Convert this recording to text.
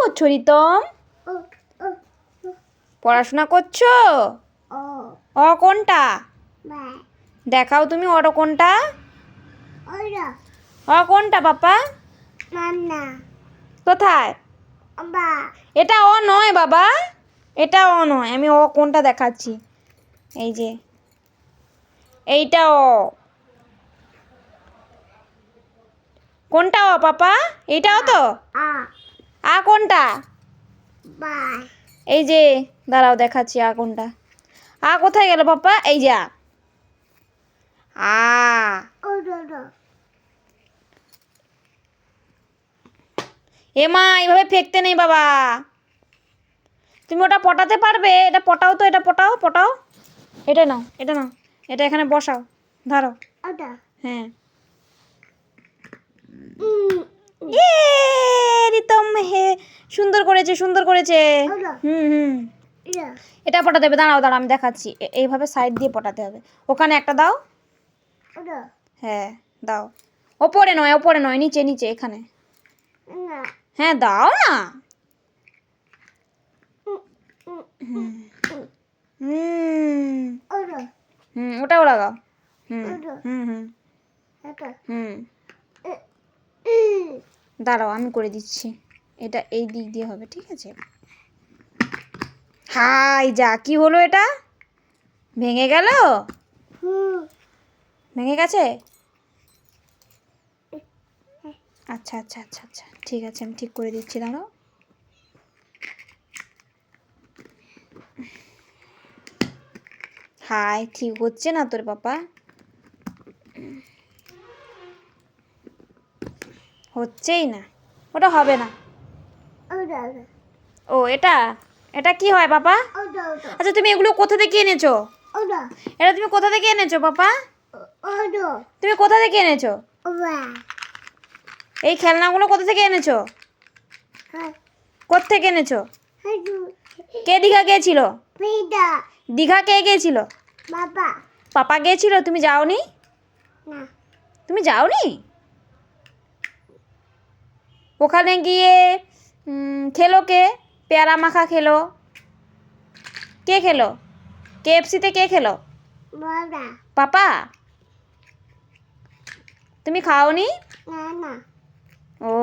করছ, রিতম? পড়াশোনা করছ? অ, কোনটা? দেখাও তুমি, অ কোনটা? অ, কোনটা নানা কোথায়? এটা অ নয়, বাবা। এটা অ নয়, আমি অ, কোনটা দেখাচ্ছি? এই যে। এইটা অ। কোনটা অ, পাপা? এইটাও তো? আ কোনটা? বা এই যে দাঁড়াও দেখাচ্ছি আ কোনটা। আ কোথায় গেল পাপা এই যে আ। এ মা এইভাবে ফেকতে নেই বাবা। তুমি ওটা পটাতে পারবে? এটা পটাও তো এটা পটাও পটাও। এটা নাও এটা নাও। এটা এখানে বসাও। ধরো। হ্যাঁ। হে সুন্দর করেছে সুন্দর করেছে। হুম হুম। এটা পটাতে হবে দাঁড়াও দাঁড়াও আমি দেখাচ্ছি। এইভাবে সাইড দিয়ে পটাতে হবে। ওখানে একটা দাও। হ্যাঁ দাও। ওপরে নয় ওপরে নয় নিচে নিচে এখানে। হ্যাঁ দাও না। হুম ওটাও লাগাও। হুম হুম হুম। এটা। হুম। দাঁড়াও আমি করে দিচ্ছি। এটা এই দিক দিয়ে হবে, ঠিক আছে? হাই যা, কি হলো এটা? ভেঙে গেল? ভেঙে গেছে? আচ্ছা আচ্ছা আচ্ছা আচ্ছা ঠিক আছে, আমি ঠিক করে দিচ্ছি, দাঁড়াও। হাই, ঠিক হচ্ছে না তোর পাপা? হচ্ছেই না, ওটা হবে না। ও এটা? এটা কি হয় পাপা ওরা আচ্ছা তুমি এগুলো কোথা থেকে এনেছো? এটা তুমি কোথা থেকে এনেছো পাপা তুমি কোথা থেকে এনেছো? এই খেলনাগুলো কোথা থেকে এনেছো? হ্যাঁ। কোথা থেকে এনেছো কে দীঘা গিয়েছিল? দীঘা কে গিয়েছিল? বাবা। পাপা গিয়েছিল? তুমি যাওনি? না। তুমি যাওনি? ওখানে গিয়ে খেলো কে? পেয়ারা মাখা খেলো। কে খেলো? কেএফসিতে কে খেলো? পাপা? তুমি খাওনি? ও।